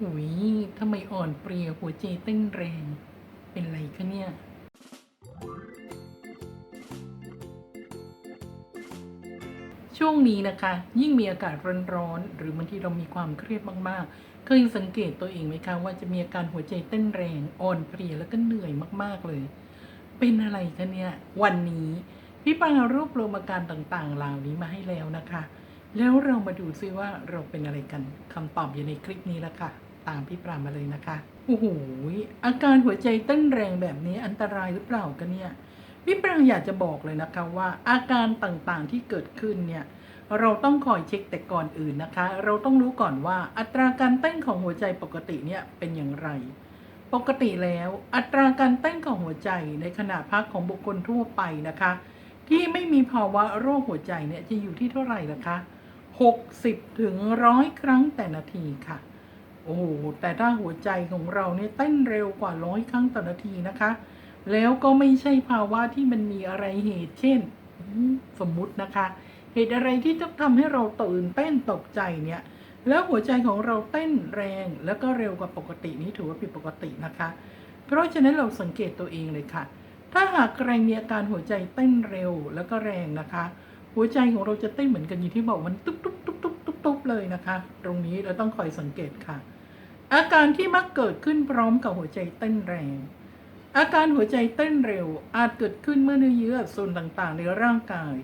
หุยทำไมอ่อนเปรียหัวใจเต้นแรง เป็นไรคะเนี่ย ช่วงนี้นะคะ ยิ่งมีอากาศร้อนๆ หรือบางทีเรามีความเครียดมากๆ เคยสังเกตตัวเองไหมคะ ว่าจะมีอาการหัวใจเต้นแรง อ่อนเพลียแล้วก็เหนื่อยมากๆเลย เป็นอะไรคะเนี่ย วันนี้พี่ปารวบรวมอาการต่างๆ เหล่านี้มาให้แล้วนะคะแล้วเรามาดูซิว่าเราเป็นอะไรกันคำตอบอยู่ในคลิปนี้แล้วค่ะ ตามพี่ปรามาเลยนะคะโอ้โหอาการหัวใจเต้นแรงแบบนี้อันตรายหรือเปล่ากันเนี่ยพี่ปรางอยากจะบอกเลยนะคะว่าอาการต่างๆที่เกิดขึ้นเนี่ยเราต้องคอยเช็คแต่ก่อนอื่นนะคะ เราต้องรู้ก่อนว่าอัตราการเต้นของหัวใจปกติเนี่ยเป็นอย่างไร ปกติแล้วอัตราการเต้นของหัวใจในขณะพักของบุคคลทั่วไปนะคะ ที่ไม่มีภาวะโรคหัวใจเนี่ยจะอยู่ที่เท่าไหร่ล่ะคะ 60ถึงร้อยครั้งแต่นาทีค่ะ โอ้โหแต่ถ้าหัวใจของเราเนี่ยเต้นเร็วกว่าร้อยครั้งต่อนาทีนะคะ แล้วก็ไม่ใช่ภาวะที่มันมีอะไรเหตุ เช่น สมมุตินะคะ เหตุอะไรที่จะทำให้เราตื่นเต้นตกใจเนี่ย แล้วหัวใจของเราเต้นแรงแล้วก็เร็วกว่าปกตินี้ถือว่าผิดปกตินะคะ เพราะฉะนั้นเราสังเกตตัวเองเลยค่ะ ถ้าหากใครมีอาการหัวใจเต้นเร็วแล้วก็แรงนะคะ หัวใจของเราจะเต้นเหมือนกันอย่างที่บอกมันตุ๊บตุ๊บตุ๊บตุ๊บตุ๊บตุ๊บเลยนะคะ ตรงนี้เราต้องคอยสังเกตค่ะ อาการที่มักเกิดขึ้นพร้อมกับหัวใจเต้นแรง อาการหัวใจเต้นเร็วอาจเกิดขึ้นเมื่อเนื้อเยื่อส่วนต่างๆ ในร่างกาย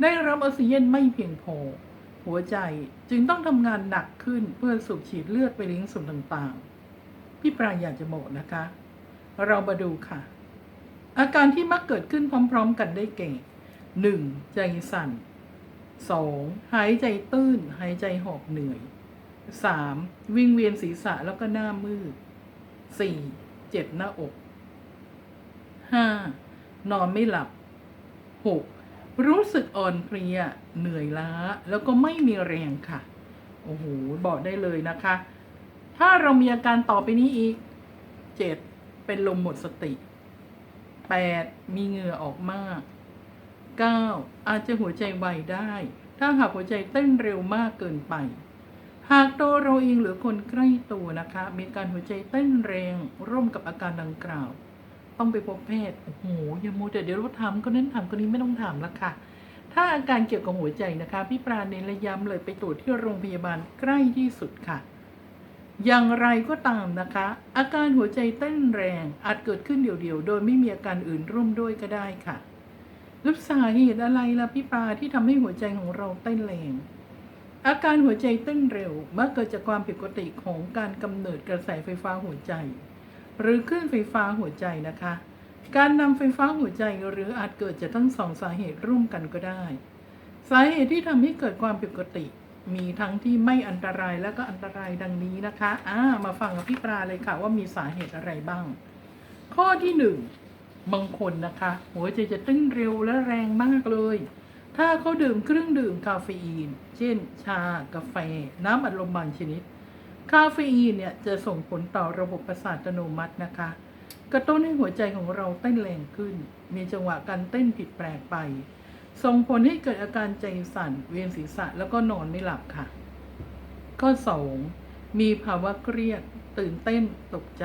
ได้รับออกซิเจนไม่เพียงพอ หัวใจจึงต้องทำงานหนักขึ้นเพื่อสูบฉีดเลือดไปเลี้ยงส่วนต่างๆ พี่ปราอยากจะบอกนะคะ เรามาดูค่ะ อาการที่มักเกิดขึ้นพร้อม ๆ กันได้แก่ 1. ใจสั่น 2. หายใจตื้น หายใจหอบเหนื่อย 3. วิงเวียนศีรษะแล้วก็หน้ามืด 4. เจ็บหน้าอก 5. นอนไม่หลับ 6. รู้สึกอ่อนเพลียเหนื่อยล้าแล้วก็ไม่มีแรงค่ะ โอ้โห บอกได้เลยนะคะ ถ้าเรามีอาการต่อไปนี้อีก 7. เป็นลมหมดสติ 8. มีเหงื่อออกมาก 9. อาจจะหัวใจไวได้ ถ้าหากหัวใจเต้นเร็วมากเกินไป หากตัวเราเองหรือคนใกล้ตัวนะคะ มีการหัวใจเต้นแรงร่วมกับอาการดังกล่าว ต้องไปพบแพทย์โอ้โหอย่ามัวแต่เดี๋ยวเราถามคนนั้นถามคนนี้ไม่ต้องถามละค่ะ ถ้าอาการเกี่ยวกับหัวใจนะคะ พี่ปราเนรย้ำเลยไปตรวจที่โรงพยาบาลใกล้ที่สุดค่ะ อย่างไรก็ตามนะคะ อาการหัวใจเต้นแรงอาจเกิดขึ้นเดี่ยวๆ โดยไม่มีอาการอื่นร่วมด้วยก็ได้ค่ะแล้วสาเหตุอะไรล่ะพี่ปราที่ทำให้หัวใจของเราเต้นแรง อาการหัวใจเต้นเร็วมักเกิดจากความผิดปกติของการกำเนิดกระแสไฟฟ้าหัวใจ หรือคลื่นไฟฟ้าหัวใจนะคะ การนำไฟฟ้าหัวใจหรืออาจเกิดจากทั้งสองสาเหตุร่วมกันก็ได้ สาเหตุที่ทำให้เกิดความผิดปกติ มีทั้งที่ไม่อันตรายและก็อันตรายดังนี้นะคะอ่ามาฟังกับพี่ปราเลยค่ะว่ามีสาเหตุอะไรบ้าง ข้อที่หนึ่งบางคนนะคะ หัวใจจะเต้นเร็วและแรงมากเลย ถ้าเขาดื่มเครื่องดื่มคาเฟอีน เช่น ชา กาแฟ น้ำอัดลมบางชนิด คาเฟอีนเนี่ยจะส่งผลต่อระบบประสาทอัตโนมัตินะคะ กระตุ้นให้หัวใจของเราเต้นแรงขึ้น มีจังหวะการเต้นผิดแปลกไป ส่งผลให้เกิดอาการใจสั่น เวียนศีรษะแล้วก็นอนไม่หลับค่ะ ข้อ 2. มีภาวะเครียด ตื่นเต้น ตกใจ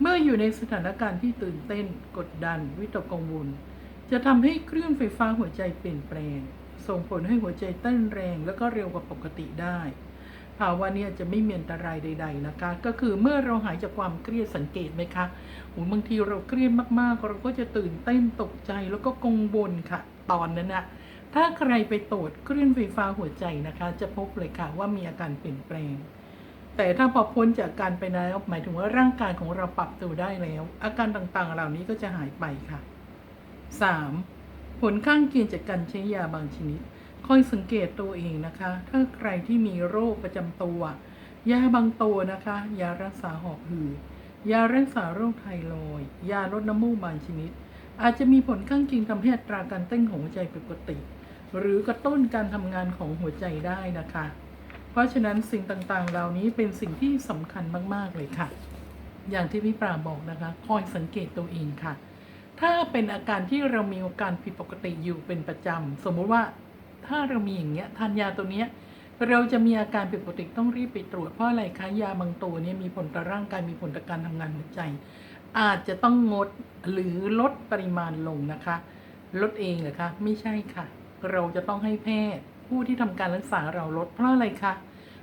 เมื่ออยู่ในสถานการณ์ที่ตื่นเต้น กดดัน วิตกกังวล จะทำให้คลื่นไฟฟ้าหัวใจเปลี่ยนแปลง ส่งผลให้หัวใจเต้นแรงแล้วก็เร็วกว่าปกติได้ ภาวะนี้จะไม่มีอันตรายใด ๆนะคะ ก็คือเมื่อเราหายจากความเครียดสังเกตไหมคะโอ้บางทีเราเครียดมากๆ เราก็จะตื่นเต้นตกใจแล้วก็กังวลค่ะ ตอนนั้นนะถ้าใครไปตรวจคลื่นไฟฟ้าหัวใจนะคะ จะพบเลยค่ะว่ามีอาการเปลี่ยนแปลง แต่ถ้าพอพ้นจากการไปแล้วหมายถึงว่าร่างกายของเราปรับตัวได้แล้ว อาการต่างๆเหล่านี้ก็จะหายไปค่ะ 3. ผลข้างเคียงจากการใช้ยาบางชนิดคอยสังเกตตัวเองนะคะ ถ้าใครที่มีโรคประจำตัวยาบางตัวนะคะ ยารักษาหอบหืดยารักษาโรคไทรอยยาลดน้ำมูกบางชนิด อาจจะมีผลข้างเคียงทำให้อัตราการเต้นของหัวใจผิดปกติ หรือกระตุ้นการทำงานของหัวใจได้นะคะ เพราะฉะนั้นสิ่งต่างๆ เหล่านี้เป็นสิ่งที่สำคัญมากๆเลยค่ะ อย่างที่พี่ปราบอกนะคะ คอยสังเกตตัวเองค่ะ ถ้าเป็นอาการที่เรามีอาการผิดปกติอยู่เป็นประจำสมมุติว่าถ้าเรามีอย่างเงี้ยทานยาตัวเนี้ยเราจะมีอาการผิดปกติต้องรีบไปตรวจเพราะอะไรคะยาบางตัวเนี่ยมีผลต่อร่างกายมีผลต่อการทำงานหัวใจ อาจจะต้องงดหรือลดปริมาณลงนะคะ ลดเองเหรอคะไม่ใช่ค่ะ เราจะต้องให้แพทย์ ผู้ที่ทำการรักษาเราลดเพราะอะไรคะ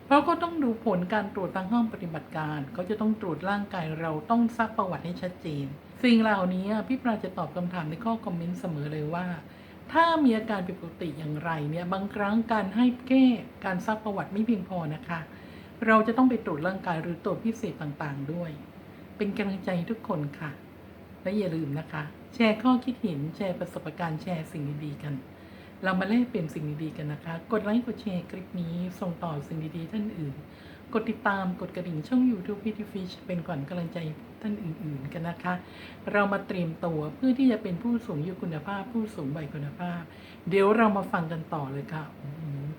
เพราะเขาต้องดูผลการตรวจทางห้องปฏิบัติการเขาจะต้องตรวจร่างกายเราต้องซักประวัติให้ชัดเจน สิ่งเหล่านี้พี่ปราจะตอบคำถามในข้อคอมเมนต์เสมอเลยว่า ถ้ามีอาการผิดปกติอย่างไรเนี่ยบางครั้งการให้แก้การซักประวัติไม่เพียงพอนะคะ เราจะต้องไปตรวจร่างกายหรือตรวจพิเศษต่างๆด้วย เป็นกำลังใจให้ทุกคนค่ะ และอย่าลืมนะคะ แชร์ข้อคิดเห็นแชร์ประสบการณ์แชร์สิ่งดีๆกัน เรามาแลกเปลี่ยนสิ่งดีๆกันนะคะ กดไลค์กดแชร์คลิปนี้ส่งต่อสิ่งดีๆท่านอื่น กดติดตามกดกระดิ่งช่อง YouTube พิธีฟิชเป็นก่อนกำลังใจท่านอื่น ๆ กันนะคะ เรามาเตรียมตัวเพื่อที่จะเป็นผู้สูงอายุคุณภาพ ผู้สูงวัยคุณภาพ เดี๋ยวเรามาฟังกันต่อเลยค่ะ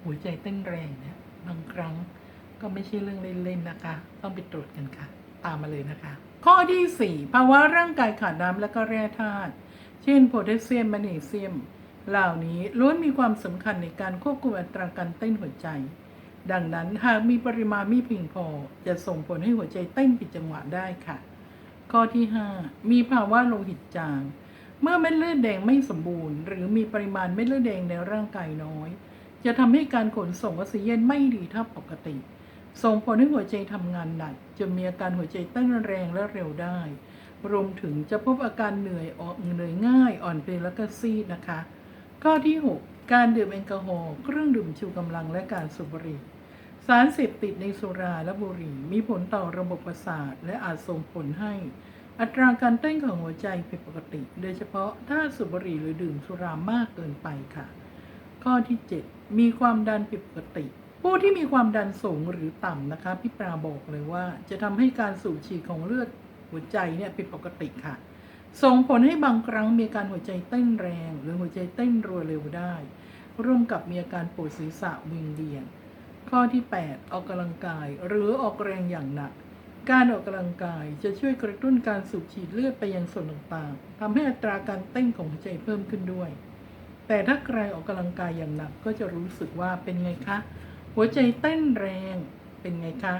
หัวใจเต้นแรงเนี่ยบางครั้งก็ไม่ใช่เรื่องเล่น ๆ นะคะ ต้องไปตรวจกันค่ะ ตามมาเลยนะคะ ข้อที่ 4 ภาวะร่างกายขาดน้ำและก็แร่ธาตุเช่นโพแทสเซียมแมกนีเซียม เหล่านี้ล้วนมีความสำคัญในการควบคุมอัตราการเต้นหัวใจ ดังนั้นหากมีปริมาณไม่เพียงพอจะส่งผลให้หัวใจเต้นผิดจังหวะได้ค่ะ ข้อที่ 5 มีภาวะโลหิตจาง เมื่อเม็ดเลือดแดงไม่สมบูรณ์ หรือมีปริมาณเม็ดเลือดแดงในร่างกายน้อย จะทำให้การขนส่งออกซิเจนไม่ดีเท่าปกติ ส่งผลให้หัวใจทำงานหนักจนมีอาการหัวใจเต้นแรงและเร็วได้ รวมถึงจะพบอาการเหนื่อยออกเหนื่อยง่ายอ่อนเพลียและก็ซีดนะคะ ข้อที่ 6 การดื่มแอลกอฮอล์เครื่องดื่มชูกำลังและการสูบบุหรี่ สารเสพติดในสุราและบุหรี่ มีผลต่อระบบประสาท และอาจส่งผลให้ อัตราการเต้นของหัวใจผิดปกติ โดยเฉพาะถ้าสูบบุหรี่หรือดื่มสุรามากเกินไปค่ะ ข้อที่ 7 มีความดันผิดปกติ ผู้ที่มีความดันสูงหรือต่ำนะคะพี่ปราบอกเลยว่า จะทำให้การสูบฉีดของเลือดหัวใจเนี่ยผิดปกติค่ะ ส่งผลให้บางครั้งมีอาการหัวใจเต้นแรง หรือหัวใจเต้นรัวเร็วได้ ร่วมกับมีอาการปวดศีรษะวิงเวียน ข้อที่ 8 ออกกำลังกายหรือออกแรงอย่างหนัก การออกกำลังกายจะช่วยกระตุ้นการสูบฉีดเลือดไปยังส่วนต่างๆทำให้อัตราการเต้นของหัวใจเพิ่มขึ้นด้วย แต่ถ้าใครออกกำลังกายอย่างหนักก็จะรู้สึกว่าเป็นไงคะ หัวใจเต้นแรงเป็นไงคะ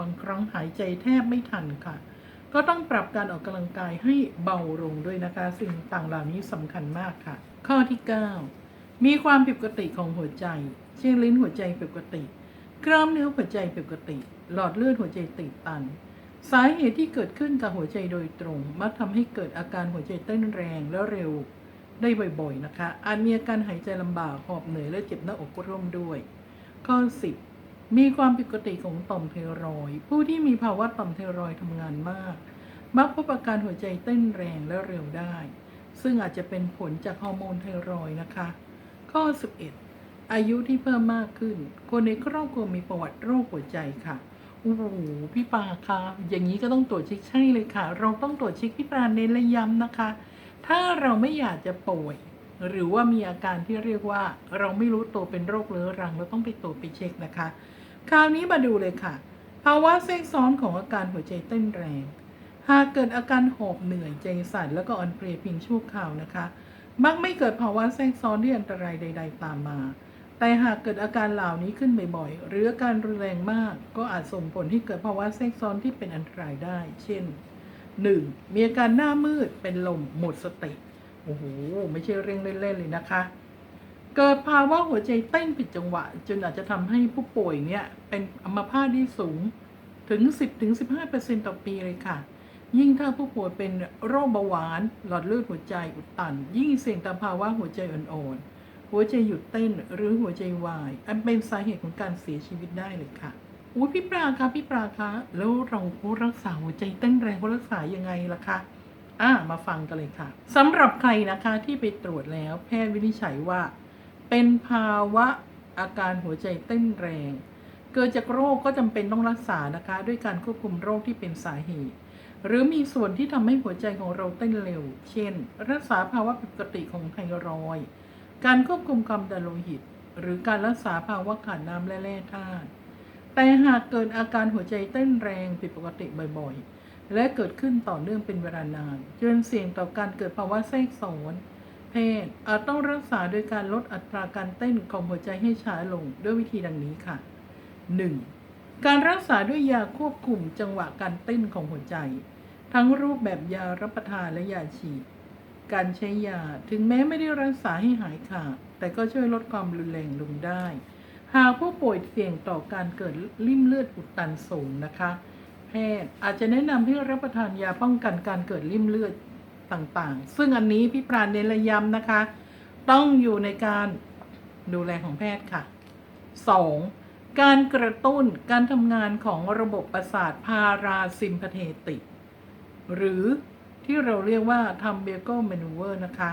บางครั้งหายใจแทบไม่ทันค่ะ ก็ต้องปรับการออกกำลังกายให้เบาลงด้วยนะคะ สิ่งต่างเหล่านี้สำคัญมากค่ะ ข้อที่ 9 มีความผิดปกติของหัวใจ เช่นลิ้นหัวใจผิดปกติกล้ามเนื้อหัวใจผิดปกติ หลอดเลือดหัวใจตีบตัน สาเหตุที่เกิดขึ้นกับหัวใจโดยตรง มักทำให้เกิดอาการหัวใจเต้นแรงและเร็วได้บ่อยๆนะคะอาจมีอาการหายใจลำบากหอบเหนื่อยและเจ็บหน้าอกร่วมด้วย ข้อ 10 มีความผิดปกติของต่อมไทรอยด์ผู้ที่มีภาวะต่อมไทรอยด์ทำงานมาก มักพบอาการหัวใจเต้นแรงและเร็วได้ ซึ่งอาจจะเป็นผลจากฮอร์โมนไทรอยด์นะคะ ข้อ 11 อายุที่เพิ่มมากขึ้น คนในครอบครัวมีประวัติโรคหัวใจค่ะโอ้โหพี่ปาคะอย่างนี้ก็ต้องตรวจเช็คใช่เลยค่ะ เราต้องตรวจเช็คพี่ปาเน้นและย้ำนะคะ ถ้าเราไม่อยากจะป่วย หรือว่ามีอาการที่เรียกว่า เราไม่รู้ตัวเป็นโรคเรื้อรังเราต้องไปตรวจไปเช็คนะคะ คราวนี้มาดูเลยค่ะ ภาวะแทรกซ้อนของอาการหัวใจเต้นแรง หากเกิดอาการหอบเหนื่อยใจสั่นแล้วก็อ่อนเพลียเพียงชั่วคราวนะคะ มักไม่เกิดภาวะแทรกซ้อนที่อันตรายใด ๆ ตามมา แต่หากเกิดอาการเหล่านี้ขึ้นบ่อยๆ หรืออาการรุนแรงมาก ก็อาจส่งผลให้เกิดภาวะแทรกซ้อนที่เป็นอันตรายได้ เช่น 1. มีอาการหน้ามืดเป็นลมหมดสติ โอ้โห ไม่ใช่เรื่องเล่นๆเลยนะคะ เกิดภาวะหัวใจเต้นผิดจังหวะ จนอาจจะทำให้ผู้ป่วยเนี่ยเป็นอัมพาตที่สูงถึง 10-15%ต่อปีเลยค่ะ ยิ่งถ้าผู้ป่วยเป็นโรคเบาหวาน หลอดเลือดหัวใจอุดตัน ยิ่งเสี่ยงต่อภาวะหัวใจอ่อนๆ หัวใจหยุดเต้นหรือหัวใจวาย อันเป็นสาเหตุของการเสียชีวิตได้เลยค่ะอุ้ยพี่ปลาคะพี่ปลาคะ แล้วเรารักษาหัวใจเต้นแรงรักษายังไงล่ะคะอ่ามาฟังกันเลยค่ะสำหรับใครนะคะที่ไปตรวจแล้วแพทย์วินิจฉัยว่า เป็นภาวะอาการหัวใจเต้นแรง เกิดจากโรคก็จำเป็นต้องรักษานะคะ ด้วยการควบคุมโรคที่เป็นสาเหตุ หรือมีส่วนที่ทำให้หัวใจของเราเต้นเร็ว เช่น รักษาภาวะผิดปกติของไทรอยการควบคุมความดันโลหิต หรือการรักษาภาวะขาดน้ำและแร่ธาตุแต่หากเกิดอาการหัวใจเต้นแรงผิดปกติบ่อยๆ และเกิดขึ้นต่อเนื่องเป็นเวลานานจนเสี่ยงต่อการเกิดภาวะแทรกซ้อน แพทย์อาจต้องรักษาโดยการลดอัตราการเต้นของหัวใจให้ช้าลงด้วยวิธีดังนี้ค่ะ 1. การรักษาด้วยยาควบคุมจังหวะการเต้นของหัวใจ ทั้งรูปแบบยารับประทานและยาฉีด การใช้ยาถึงแม้ไม่ได้รักษาให้หายขาดแต่ก็ช่วยลดความรุนแรงลงได้ หากผู้ป่วยเสี่ยงต่อการเกิดริ่มเลือดอุดตันสูงนะคะ แพทย์อาจจะแนะนำให้รับประทานยาป้องกันการเกิดริ่มเลือด ต่างๆ ซึ่งอันนี้พี่ปราณเน้นระย้ำนะคะ ต้องอยู่ในการดูแลของแพทย์ค่ะ 2. การกระตุ้นการทำงานของระบบประสาทพาราซิมพเทติก หรือที่เราเรียกว่าทำเบเกิลเมนูเวอร์นะคะ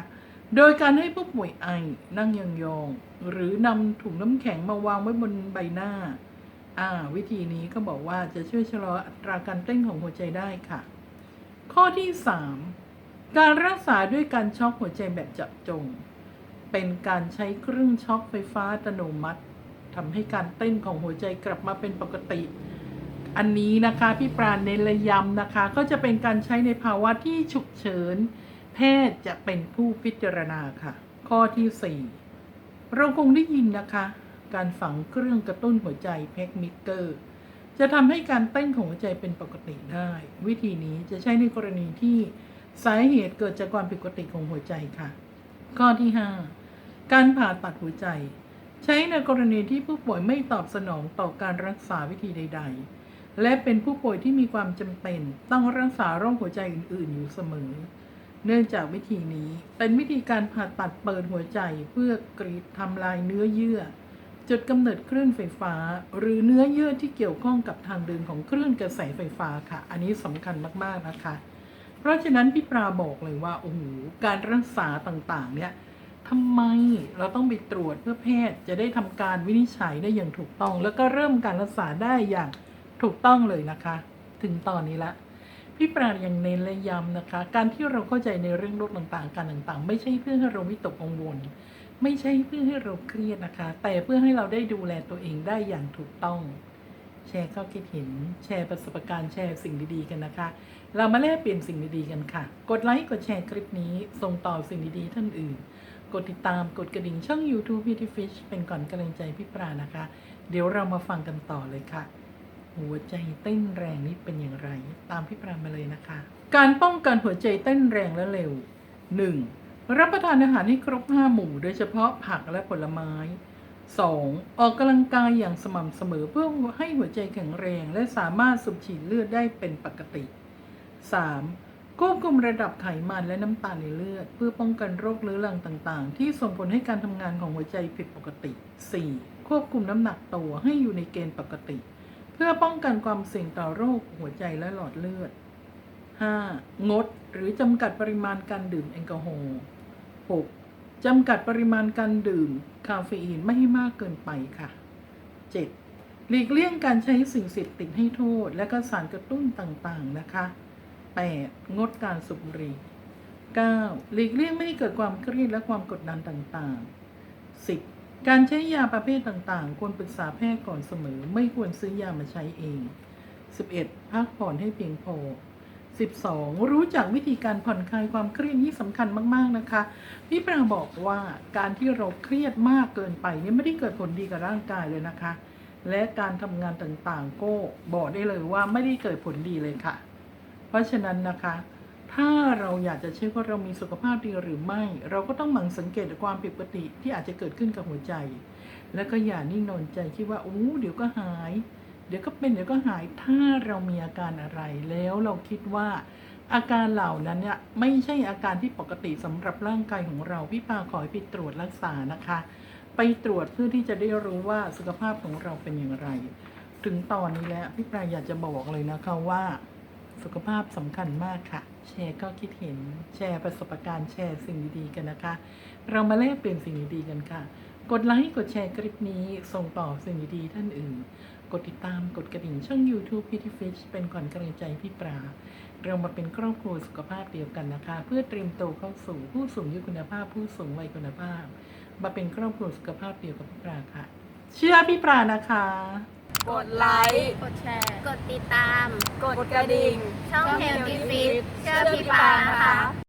โดยการให้ผู้ป่วยไอนั่งยองๆหรือนำถุงน้ำแข็งมาวางไว้บนใบหน้าอ่าวิธีนี้ก็บอกว่าจะช่วยชะลออัตราการเต้นของหัวใจได้ค่ะ ข้อที่3 การรักษาด้วยการช็อกหัวใจแบบจับจง เป็นการใช้เครื่องช็อกไฟฟ้าอัตโนมัติทำให้การเต้นของหัวใจกลับมาเป็นปกติ อันนี้นะคะพี่ปราณเน้นระยำนะคะ ก็จะเป็นการใช้ในภาวะที่ฉุกเฉิน แพทย์จะเป็นผู้พิจารณาค่ะ ข้อที่ 4 เราคงได้ยินนะคะ การฝังเครื่องกระตุ้นหัวใจเพกมิเกอร์จะทำให้การเต้นของหัวใจเป็นปกติได้ วิธีนี้จะใช้ในกรณีที่ สาเหตุเกิดจากความผิดปกติของหัวใจค่ะ ข้อที่ 5 การผ่าตัดหัวใจ ใช้ในกรณีที่ผู้ป่วยไม่ตอบสนองต่อการรักษาวิธีใด ๆ และเป็นผู้ป่วยที่มีความจำเป็น ต้องรักษาโรคหัวใจอื่น ๆ อยู่เสมอ เนื่องจากวิธีนี้เป็นวิธีการผ่าตัดเปิดหัวใจเพื่อกรีดทำลายเนื้อเยื่อ จุดกำเนิดคลื่นไฟฟ้า หรือเนื้อเยื่อที่เกี่ยวข้องกับทางเดินของคลื่นกระแสไฟฟ้าค่ะ อันนี้สำคัญมากๆนะคะ เพราะฉะนั้นพี่ปราบอกเลยว่าโอ้โหการรักษาต่างๆ เนี่ยทำไมเราต้องไปตรวจเพื่อแพทย์จะได้ทำการวินิจฉัยได้อย่างถูกต้อง แล้วก็เริ่มการรักษาได้อย่างถูกต้องเลยนะคะ ถึงตอนนี้ละพี่ปราณยังเน้นและย้ำนะคะ การที่เราเข้าใจในเรื่องโรคต่างๆ การต่างๆ ไม่ใช่เพื่อให้เราวิตกกังวล ไม่ใช่เพื่อให้เราเครียดนะคะ แต่เพื่อให้เราได้ดูแลตัวเองได้อย่างถูกต้อง แชร์ข้อคิดเห็น แชร์ประสบการณ์แชร์สิ่งดีๆกันนะคะ เรามาแลกเปลี่ยนสิ่งดีๆกันค่ะ กดไลค์ กดแชร์คลิปนี้ ส่งต่อสิ่งดีๆท่านอื่น กดติดตาม กดกระดิ่งช่อง YouTube พี่ทิฟิชเป็นก่อนกำลังใจพี่ปรานะคะ เดี๋ยวเรามาฟังกันต่อเลยค่ะ หัวใจเต้นแรงนี่เป็นอย่างไร ตามพี่ปรามาเลยนะคะ การป้องกันหัวใจเต้นแรงและเร็ว 1. รับประทานอาหารให้ครบ 5 หมู่ โดยเฉพาะผักและผลไม้ 2. ออกกำลังกายอย่างสม่ำเสมอเพื่อให้หัวใจแข็งแรง และสามารถสูบฉีดเลือดได้เป็นปกติ 3. ควบคุมระดับไขมันและน้ำตาลในเลือด เพื่อป้องกันโรคเรื้อรังต่างๆ ที่ส่งผลให้การทำงานของหัวใจผิดปกติ 4. ควบคุมน้ำหนักตัวให้อยู่ในเกณฑ์ปกติ เพื่อป้องกันความเสี่ยงต่อโรคหัวใจและหลอดเลือด 5. งดหรือจำกัดปริมาณการดื่มแอลกอฮอล์ 6. จำกัดปริมาณการดื่ม คาเฟอีนไม่ให้มากเกินไปค่ะ 7. หลีกเลี่ยงการใช้สิ่งเสพติดให้โทษ และก็สารกระตุ้นต่างๆนะคะ 8. งดการสูบบุหรี่ 9. หลีกเลี่ยงไม่ให้เกิดความเครียดและความกดดันต่างๆ 10. การใช้ยาประเภทต่างๆ ควรปรึกษาแพทย์ก่อนเสมอ ไม่ควรซื้อยามาใช้เอง 11. พักผ่อนให้เพียงพอ 12. รู้จักวิธีการผ่อนคลายความเครียดนี่สำคัญมาก ๆ นะคะ พี่ปรางบอกว่าการที่เราเครียดมากเกินไปเนี่ยไม่ได้เกิดผลดีกับร่างกายเลยนะคะ และการทำงานต่างๆ ก็บอกได้เลยว่าไม่ได้เกิดผลดีเลยค่ะ เพราะฉะนั้นนะคะ ถ้าเราอยากจะเชื่อว่าเรามีสุขภาพดีหรือไม่ เราก็ต้องหมั่นสังเกตความผิดปกติที่อาจจะเกิดขึ้นกับหัวใจ แล้วก็อย่านิ่งนอนใจคิดว่าโอ้เดี๋ยวก็หาย เดี๋ยวก็เป็นเดี๋ยวก็หายถ้าเรามีอาการอะไรแล้วเราคิดว่าอาการเหล่านั้นเนี่ยไม่ใช่อาการที่ปกติสำหรับร่างกายของเราพี่ปาขอให้ไปตรวจรักษานะคะ ไปตรวจเพื่อที่จะได้รู้ว่าสุขภาพของเราเป็นอย่างไร ถึงตอนนี้แล้วพี่ปราอยากจะบอกเลยนะคะว่า สุขภาพสำคัญมากค่ะ แชร์ก็คิดเห็นแชร์ประสบการณ์แชร์สิ่งดีๆกันนะคะ เรามาแลกเปลี่ยนสิ่งดีๆกันค่ะ กดไลค์กดแชร์คลิปนี้ส่งต่อสิ่งดีๆท่านอื่น กดติดตามกดกระดิ่งช่อง YouTube p i t y Fish เป็นก่อนกำลังใจพี่ปราเรามาเป็นครอบครัวสุขภาพเดียวกันนะคะ เพื่อเตรียมโตวเข้าสู่ผู้สูงอายุคุณภาพ ผู้สูงวัยคุณภาพ มาเป็นครอบครัวสุขภาพเดียวกับพี่ปราค่ะ เชื่อพี่ปรานะคะ กดไลค์ กดแชร์ กดติดตาม กดกระดิ่ง ช่อง Healthy Fit เชื่อพี่ปานะคะ